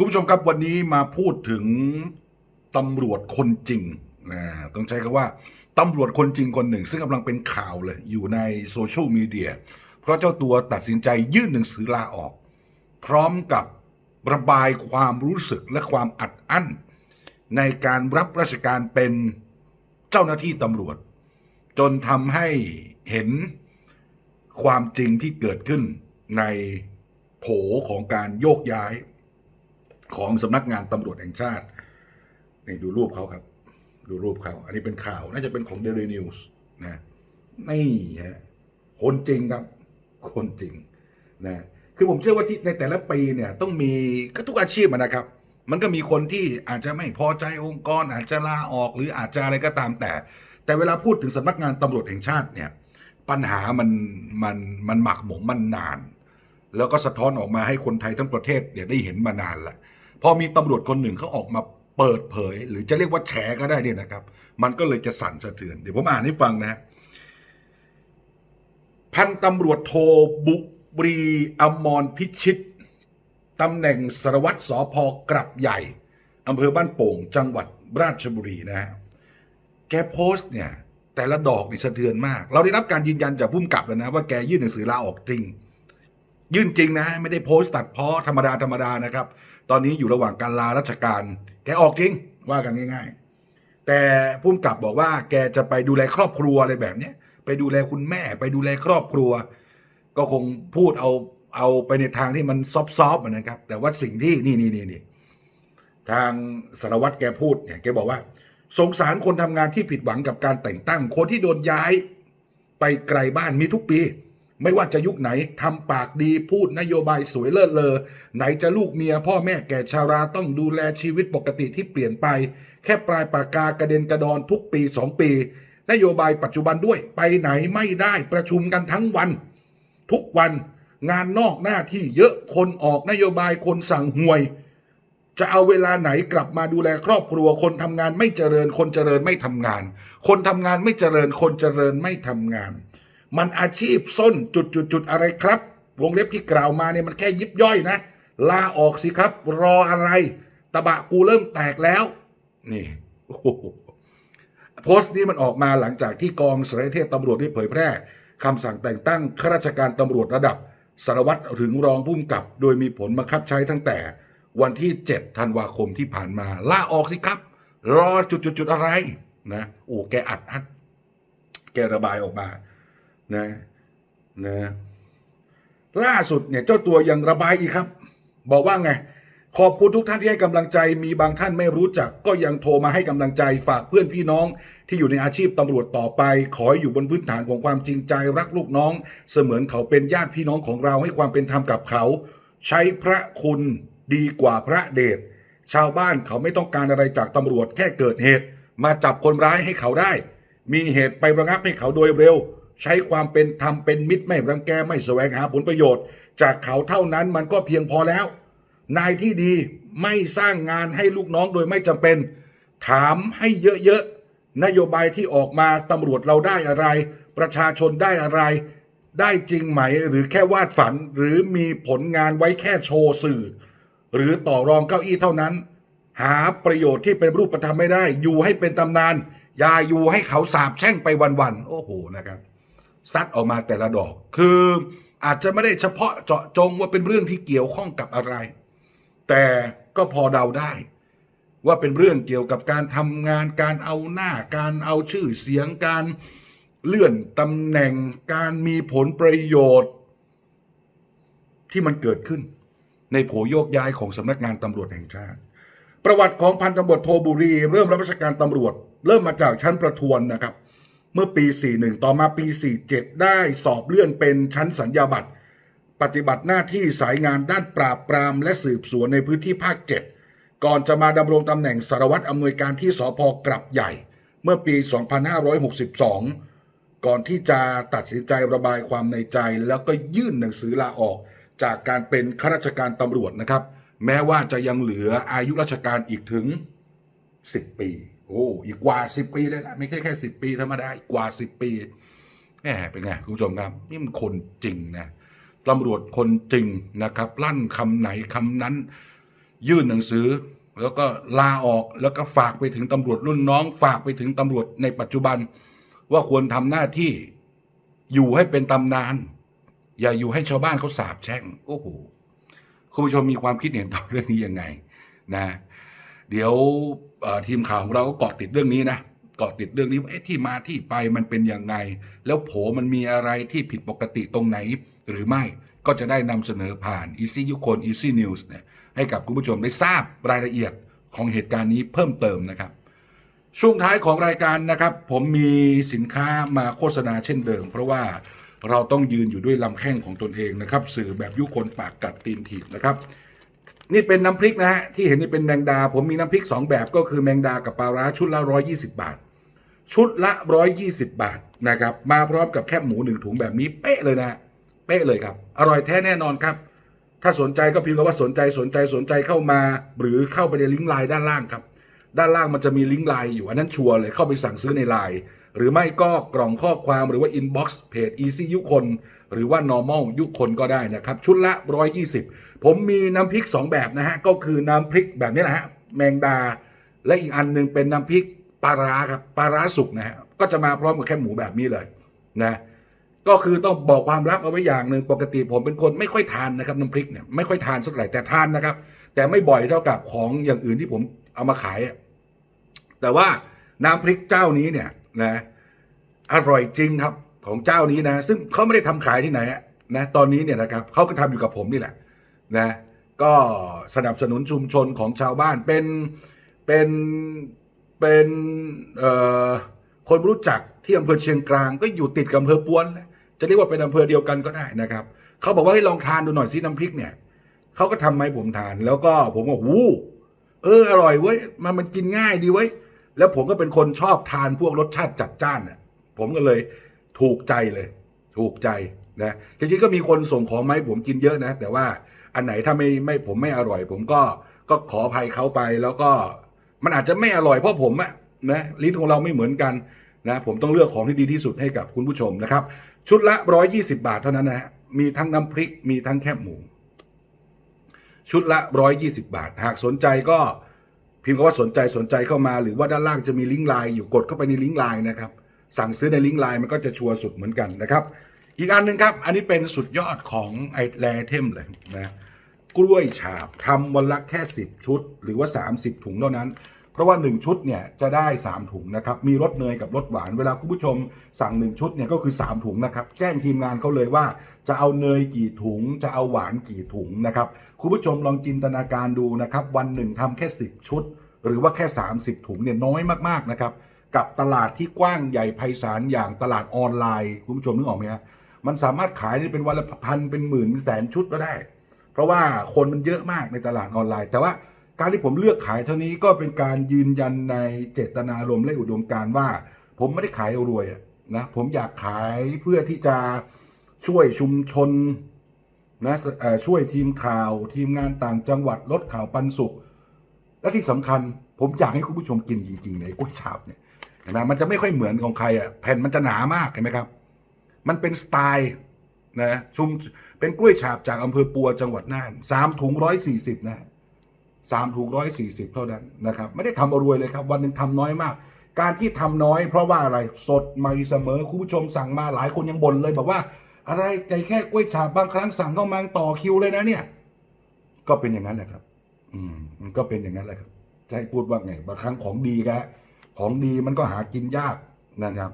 คุณผู้ชมครับวันนี้มาพูดถึงตำรวจคนจริงนะต้องใช้คำว่าตำรวจคนจริงคนหนึ่ง ซึ่งกำลังเป็นข่าวเลย อยู่ในโซเชียลมีเดียเพราะเจ้าตัวตัดสินใจยื่นหนังสือลาออก พร้อมกับระบายความรู้สึกและความอัดอั้น ในการรับราชการเป็นเจ้าหน้าที่ตำรวจ จนทำให้เห็นความจริงที่เกิดขึ้นในโผของการโยกย้าย ของสำนักงานตำรวจแห่งชาตินี่ดูรูปเขาครับ ดูรูปเขา อันนี้เป็นข่าวน่าจะเป็นของ Daily News นะนี่ฮะคนจริงครับ คนจริงนะคือผมเชื่อว่าที่ในแต่ละปีเนี่ยต้องมีก็ทุกอาชีพนะครับ มันก็มีคนที่อาจจะไม่พอใจองค์กร อาจจะลาออกหรืออาจจะอะไรก็ตามแต่ แต่เวลาพูดถึงสำนักงานตำรวจแห่งชาติเนี่ยปัญหามันมันมันหมักหมมมันนาน แล้วก็สะท้อนออกมาให้คนไทยทั้งประเทศเนี่ยได้เห็นมานานละ พอมีตำรวจคนหนึ่งเขาออกมาเปิดเผย หรือจะเรียกว่าแฉก็ได้เนี่ยนะครับ มันก็เลยจะสั่นสะเทือน เดี๋ยวผมอ่านให้ฟังนะ พันตำรวจโทบุรีอมรพิชิตตำแหน่งสารวัตรสอพกลับใหญ่อำเภอบ้านโป่ง จังหวัดราชบุรีนะฮะแกโพสต์เนี่ย แต่ละดอกนี่สะเทือนมาก เราได้รับการยืนยันจากผู้กำกับแล้วนะ ว่าแกยื่นหนังสือลาออกจริง ยื่นจริงนะไม่ได้โพสต์ตัดเพ้อธรรมดาธรรมดานะครับ ตอนนี้อยู่ระหว่างการลาราชการแกออกจริงว่ากันง่าย ๆ แต่ผู้กำกับบอกว่า แกจะไปดูแลครอบครัวอะไรแบบเนี้ยไปดูแลคุณแม่ไปดูแลครอบครัว ก็คงพูดเอาเอาไปในทางที่มันซอฟๆอะนะครับ แต่ว่าสิ่งที่นี่นี่นี่นี่ทางสารวัตรแกพูดเนี่ยแกบอกว่า สงสารคนทำงานที่ผิดหวังกับการแต่งตั้ง คนที่โดนย้าย ไปไกลบ้านมีทุกปี ไม่ว่าจะยุคไหนทำปากดีพูดนโยบายสวยเลิศเลอ ไหนจะลูกเมียพ่อแม่แก่ชาราต้องดูแลชีวิตปกติที่เปลี่ยนไป แค่ปลายปากกากระเด็นกระดอนทุกปีสองปี นโยบายปัจจุบันด้วยไปไหนไม่ได้ประชุมกันทั้งวัน ทุกวันงานนอกหน้าที่เยอะคนออกนโยบายคนสั่งห่วย จะเอาเวลาไหนกลับมาดูแลครอบครัว คนทำงานไม่เจริญ คนเจริญไม่ทำงาน คนทำงานไม่เจริญ คนเจริญไม่ทำงาน มันอาชีพส้นจุดจุดจุดอะไรครับ วงเล็บที่กล่าวมาเนี่ยมันแค่ยิบย่อยนะ ลาออกสิครับ รออะไร ตะบะกูเริ่มแตกแล้ว นี่โอ้โหโพสต์นี้มันออกมาหลังจากที่กองสารเทศตำรวจได้เผยแพร่คำสั่งแต่งตั้งข้าราชการตำรวจระดับสารวัตรถึงรองผู้กำกับ โดยมีผลบังคับใช้ตั้งแต่วันที่ 7 ธันวาคมที่ผ่านมา ล่าออกสิครับ รอจุดๆๆอะไรนะโอ้แกอัดอัดแกระบายออกมา นะนะล่าสุดเนี่ยเจ้าตัวยังระบายอีกครับ บอกว่าไง ขอบคุณทุกท่านที่ให้กำลังใจ มีบางท่านไม่รู้จัก ก็ยังโทรมาให้กำลังใจฝากเพื่อนพี่น้อง ที่อยู่ในอาชีพตำรวจต่อไป ขอให้อยู่บนพื้นฐานของความจริงใจรักลูกน้อง เสมือนเขาเป็นญาติพี่น้องของเราให้ความเป็นธรรมกับเขา ใช้พระคุณดีกว่าพระเดชชาวบ้านเขาไม่ต้องการอะไรจากตำรวจแค่เกิดเหตุ มาจับคนร้ายให้เขาได้ มีเหตุไประงับให้เขาโดยเร็ว ใช้ความเป็นธรรมเป็นมิตรไม่รังแกไม่แสวงหาผลประโยชน์ จากเขาเท่านั้นมันก็เพียงพอแล้ว นายที่ดีไม่สร้างงานให้ลูกน้องโดยไม่จำเป็น ถามให้เยอะๆนโยบายที่ออกมาตำรวจเราได้อะไร ประชาชนได้อะไร ได้จริงไหมหรือแค่วาดฝันหรือมีผลงานไว้แค่โชว์สื่อ หรือต่อรองเก้าอี้เท่านั้น หาประโยชน์ที่เป็นรูปธรรมไม่ได้ อยู่ให้เป็นตำนาน อย่าอยู่ให้เขาสาบแช่งไปวันๆโอ้โหนะครับ ซัดออกมาแต่ละดอก คืออาจจะไม่ได้เฉพาะเจาะจงว่าเป็นเรื่องที่เกี่ยวข้องกับอะไร แต่ก็พอเดาได้ ว่าเป็นเรื่องเกี่ยวกับการทำงานการเอาหน้าการเอาชื่อเสียงการเลื่อนตำแหน่งการมีผลประโยชน์ ที่มันเกิดขึ้น ในโผโยกย้ายของสำนักงานตำรวจแห่งชาติ ประวัติของพันตำรวจโทบุรี เริ่มรับราชการตำรวจ เริ่มมาจากชั้นประทวนนะครับ เมื่อปี 41 ต่อมาปี 47 ได้สอบเลื่อนเป็นชั้นสัญญาบัตรปฏิบัติหน้าที่สายงานด้านปราบปรามและสืบสวนในพื้นที่ภาค 7 ก่อนจะมาดำรงตำแหน่งสารวัตรอำนวยการที่สพกลับใหญ่ เมื่อปี 2562 ก่อนที่จะตัดสินใจระบายความในใจ แล้วก็ยื่นหนังสือลาออก จากการเป็นข้าราชการตำรวจนะครับ แม้ว่าจะยังเหลืออายุราชการอีกถึง 10 ปี โอ้อีกกว่า 10 ปีเลยละไม่ใช่แค่ 10 ปีธรรมดาอีกกว่า 10 ปีแหมเป็นไงคุณผู้ชมครับนี่มันคนจริงนะตำรวจคนจริงนะครับลั่นคำไหนคำนั้น ยื่นหนังสือ แล้วก็ลาออกแล้วก็ฝากไปถึงตำรวจรุ่นน้อง ฝากไปถึงตำรวจในปัจจุบัน ว่าควรทำหน้าที่อยู่ให้เป็นตำนาน อย่าอยู่ให้ชาวบ้านเขาสาบแช่งโอ้โหคุณผู้ชมมีความคิดเห็นต่อเรื่องนี้ยังไงนะ เดี๋ยว ทีมข่าวของเราก็เกาะติดเรื่องนี้นะเกาะติดเรื่องนี้ว่าเอ๊ะที่มาที่ไปมันเป็นยังไง แล้วโผมันมีอะไรที่ผิดปกติตรงไหนหรือไม่ก็จะได้นำเสนอผ่าน Easy ยุคน Easy News เนี่ยให้กับคุณผู้ชมได้ทราบรายละเอียดของเหตุการณ์นี้เพิ่มเติมนะครับ ช่วงท้ายของรายการนะครับ ผมมีสินค้ามาโฆษณาเช่นเดิม เพราะว่าเราต้องยืนอยู่ด้วยลำแข้งของตนเองนะครับ สื่อแบบยุคนปากกัดตีนถีบนะครับ นี่เป็นน้ำพริกนะฮะที่เห็นนี่เป็นแมงดา ผมมีน้ำพริก 2 แบบก็คือแมงดากับปลาร้าชุดละ 120 บาท ชุดละ 120 บาทนะครับมาพร้อมกับแคบหมูหนึ่งถุงแบบนี้เป๊ะเลยนะเป๊ะเลยครับ อร่อยแท้แน่นอนครับ ถ้าสนใจก็พิมพ์คำว่าสนใจสนใจสนใจเข้ามา หรือเข้าไปในลิงก์ไลน์ด้านล่างครับ ด้านล่างมันจะมีลิงก์ไลน์อยู่อันนั้นชัวร์เลยเข้าไปสั่งซื้อในไลน์หรือไม่ก็กล่องข้อความหรือว่าอินบ็อกซ์เพจ Easy ยุคน หรือว่า normal ยุคนก็ได้นะครับ ชุดละ 120 ผมมีน้ำพริก 2 แบบนะฮะ ก็คือน้ำพริกแบบนี้แหละฮะ แมงดา และอีกอันหนึงเป็นน้ำพริกปลาร้าครับปลาร้าสุกนะฮะ ก็จะมาพร้อมกับแค่หมูแบบนี้เลยนะก็คือต้องบอกความลับเอาไว้อย่างหนึ่งปกติผมเป็นคนไม่ค่อยทานนะครับน้ำพริกเนี่ยไม่ค่อยทานสักเท่าไหร่แต่ทานนะครับ แต่ไม่บ่อยเท่ากับของอย่างอื่นที่ผมเอามาขาย แต่ว่าน้ำพริกเจ้านี้เนี่ยนะอร่อยจริงครับ ของเจ้านี้นะ ซึ่งเขาไม่ได้ทำขายที่ไหนนะตอนนี้เนี่ยนะครับเขาก็ทำอยู่กับผมนี่แหละนะก็สนับสนุนชุมชนของชาวบ้านเป็นเป็นเป็นคนรู้จักที่อำเภอเชียงกลาง ก็อยู่ติดกับอำเภอปวน จะเรียกว่าเป็นอำเภอเดียวกันก็ได้นะครับเขาบอกว่าให้ลองทานดูหน่อยสิน้ำพริกเนี่ยเขาก็ทำมาให้ผมทาน แล้วก็ผมก็หูเอออร่อยเว้ยมันมันกินง่ายดีเว้ยแล้วผมก็เป็นคนชอบทานพวกรสชาติจัดจ้านเนี่ยผมก็เลย ถูกใจเลย ถูกใจนะจริงๆก็มีคนส่งของมาให้ผมกินเยอะนะ แต่ว่าอันไหนถ้าไม่ไม่ผมไม่อร่อย ผมก็ก็ขออภัยเขาไปแล้วก็มันอาจจะไม่อร่อยเพราะผมอะนะลิ้นของเราไม่เหมือนกันนะผมต้องเลือกของที่ดีที่สุดให้กับคุณผู้ชมนะครับ ชุดละ 120 บาทเท่านั้นนะฮะมีทั้งน้ำพริกมีทั้งแคบหมู ชุดละ 120 บาท หากสนใจก็พิมพ์คำว่าสนใจสนใจเข้ามา หรือว่าด้านล่างจะมีลิงก์ไลน์อยู่กดเข้าไปในลิงก์ไลน์นะครับ สั่งซื้อในลิงก์ไลน์มันก็จะชัวร์สุดเหมือนกันนะครับ อีกอันหนึ่งครับ อันนี้เป็นสุดยอดของไอแลเทมเลยนะกล้วยฉาบทำวันละแค่ 10 ชุด หรือว่า 30 ถุงเท่านั้น เพราะว่า 1 ชุดเนี่ยจะได้ 3 ถุงนะครับ มีรสเนยกับรสหวาน เวลาคุณผู้ชมสั่ง 1 ชุดเนี่ยก็คือ 3 ถุงนะครับ แจ้งทีมงานเขาเลยว่าจะเอาเนยกี่ถุง จะเอาหวานกี่ถุงนะครับ คุณผู้ชมลองจินตนาการดูนะครับ วันหนึ่งทำแค่ 10 ชุด หรือว่าแค่ 30 ถุงเนี่ยน้อยมากๆนะครับ กับตลาดที่กว้างใหญ่ไพศาลอย่างตลาดออนไลน์คุณผู้ชมนึกออกไหมฮะมันสามารถขายได้เป็นวันละพันเป็นหมื่นเป็นแสนชุดก็ได้ เพราะว่าคนมันเยอะมากในตลาดออนไลน์ แต่ว่าการที่ผมเลือกขายเท่านี้ก็เป็นการยืนยันในเจตนารมณ์และอุดมการณ์ว่า ผมไม่ได้ขายเอารวยนะผมอยากขายเพื่อที่จะช่วยชุมชนนะช่วยทีมข่าว ทีมงานต่างจังหวัดลดข่าวปันสุข และที่สำคัญผมอยากให้คุณผู้ชมกินจริงๆในกล้วยฉาบเนี่ย ห็นไหมมันจะไม่ค่อยเหมือนของใครอะแผ่นมันจะหนามากเห็นไหมครับ มันเป็นสไตล์นะชุมเป็นกล้วยฉาบจากอำเภอปัวจังหวัดน่านสามถุงร้อยสี่สิบนะสามถุงร้อยสี่สิบเท่านั้นนะครับ ไม่ได้ทำเอารวยเลยครับ วันหนึ่งทำน้อยมาก การที่ทำน้อยเพราะว่าอะไรสดใหม่เสมอคุณผู้ชมสั่งมาหลายคนยังบ่นเลยบอกว่า อะไรใจแค่กล้วยฉาบบางครั้งสั่งเข้ามาต่อคิวเลยนะเนี่ย ก็เป็นอย่างนั้นแหละครับ อืมมันก็เป็นอย่างนั้นแหละครับจะให้พูดว่าไงบางครั้งของดีกะ ของดีมันก็หากินยากนะครับ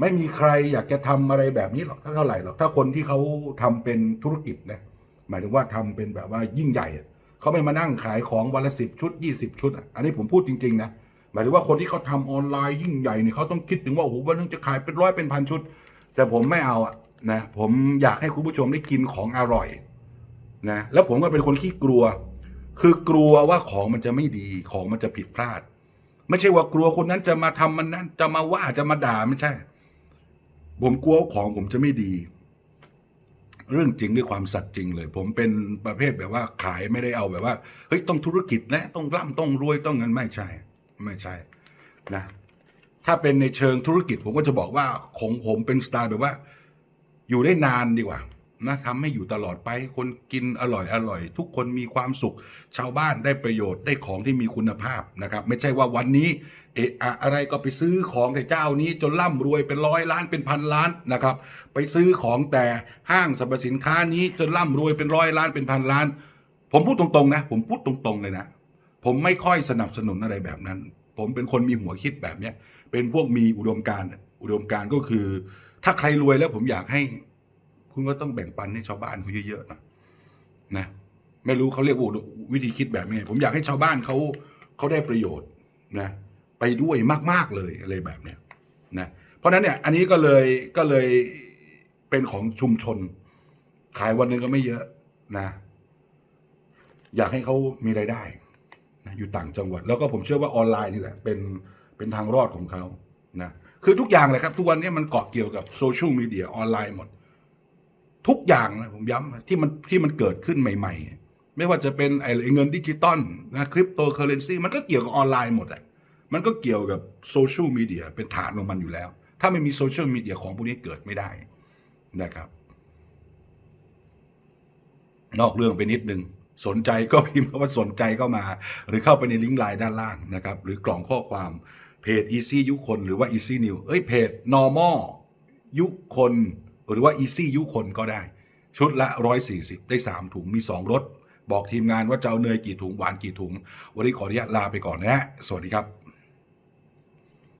ไม่มีใครอยากจะทำอะไรแบบนี้หรอกเท่าไหร่หรอกถ้าคนที่เขาทำเป็นธุรกิจนะหมายถึงว่าทำเป็นแบบว่ายิ่งใหญ่เขาไม่มานั่งขายของวันละสิบชุดยี่สิบชุดอะอันนี้ผมพูดจริงๆนะหมายถึงว่าคนที่เขาทำออนไลน์ยิ่งใหญ่เนี่ยเขาต้องคิดถึงว่าโอ้โหวันนึงจะขายเป็นร้อยเป็นพันชุด แต่ผมไม่เอาอะนะผมอยากให้คุณผู้ชมได้กินของอร่อยนะแล้วผมก็เป็นคนขี้กลัว คือกลัวว่าของมันจะไม่ดีของมันจะผิดพลาด ไม่ใช่ว่ากลัวคนนั้นจะมาทำมันนั้น จะมาว่าจะมาด่าไม่ใช่ ผมกลัวของผมจะไม่ดี เรื่องจริงด้วยความสัตย์จริงเลย ผมเป็นประเภทแบบว่าขายไม่ได้เอาแบบว่าเฮ้ยต้องธุรกิจนะต้องร่ำต้องรวยต้องเงินไม่ใช่ ไม่ใช่นะถ้าเป็นในเชิงธุรกิจผมก็จะบอกว่าของผมเป็นสไตล์แบบว่า อยู่ได้นานดีกว่า นะทำให้อยู่ตลอดไปคนกินอร่อยอร่อย ทุกคนมีความสุข ชาวบ้านได้ประโยชน์ได้ของที่มีคุณภาพนะครับ ไม่ใช่ว่าวันนี้เอะอะอะไรก็ไปซื้อของแต่เจ้านี้จนร่ำรวยเป็นร้อยล้านเป็นพันล้านนะครับ ไปซื้อของแต่ห้างสรรพสินค้านี้จนร่ำรวยเป็นร้อยล้านเป็นพันล้าน ผมพูดตรงๆนะ ผมพูดตรงๆเลยนะ ผมไม่ค่อยสนับสนุนอะไรแบบนั้น ผมเป็นคนมีหัวคิดแบบเนี้ยเป็นพวกมีอุดมการณ์อุดมการณ์ก็คือ ถ้าใครรวยแล้วผมอยากให้ คุณก็ต้องแบ่งปันให้ชาวบ้านเขาเยอะๆนะนะไม่รู้เขาเรียกว่าวิธีคิดแบบนี้ผมอยากให้ชาวบ้านเขาเขาได้ประโยชน์นะไปด้วยมากๆเลยอะไรแบบเนี้ยนะเพราะนั้นเนี่ยอันนี้ก็เลยก็เลยเป็นของชุมชน ขายวันหนึ่งก็ไม่เยอะนะ อยากให้เขามีรายได้นะอยู่ต่างจังหวัด แล้วก็ผมเชื่อว่าออนไลน์นี่แหละ เป็นเป็นทางรอดของเขานะคือทุกอย่างเลยครับ ทุกวันนี้มันเกาะเกี่ยวกับโซเชียลมีเดียออนไลน์หมด ทุกอย่างนะผมย้ำที่มันที่มันเกิดขึ้นใหม่ ๆ ไม่ว่าจะเป็นไอ้เงินดิจิตอลนะคริปโตเคอเรนซีมันก็เกี่ยวกับออนไลน์หมดอะมันก็เกี่ยวกับโซเชียลมีเดียเป็นฐานของมันอยู่แล้ว ถ้าไม่มีโซเชียลมีเดียของพวกนี้เกิดไม่ได้นะครับ นอกเรื่องไปนิดนึง สนใจก็พิมพ์คำว่าสนใจเข้ามา หรือเข้าไปในลิงก์ไลน์ด้านล่างนะครับ หรือกล่องข้อความเพจ Easy ยุคนหรือว่า Easy New เอ้ยเพจ normal ยุคน หรือว่าอีซี่ยุคนก็ได้ ชุดละ 140 ได้ 3 ถุงมี 2รสบอกทีมงานว่าจะเอาเนยกี่ถุงหวานกี่ถุง วันนี้ขออนุญาตลาไปก่อนนะฮะสวัสดีครับ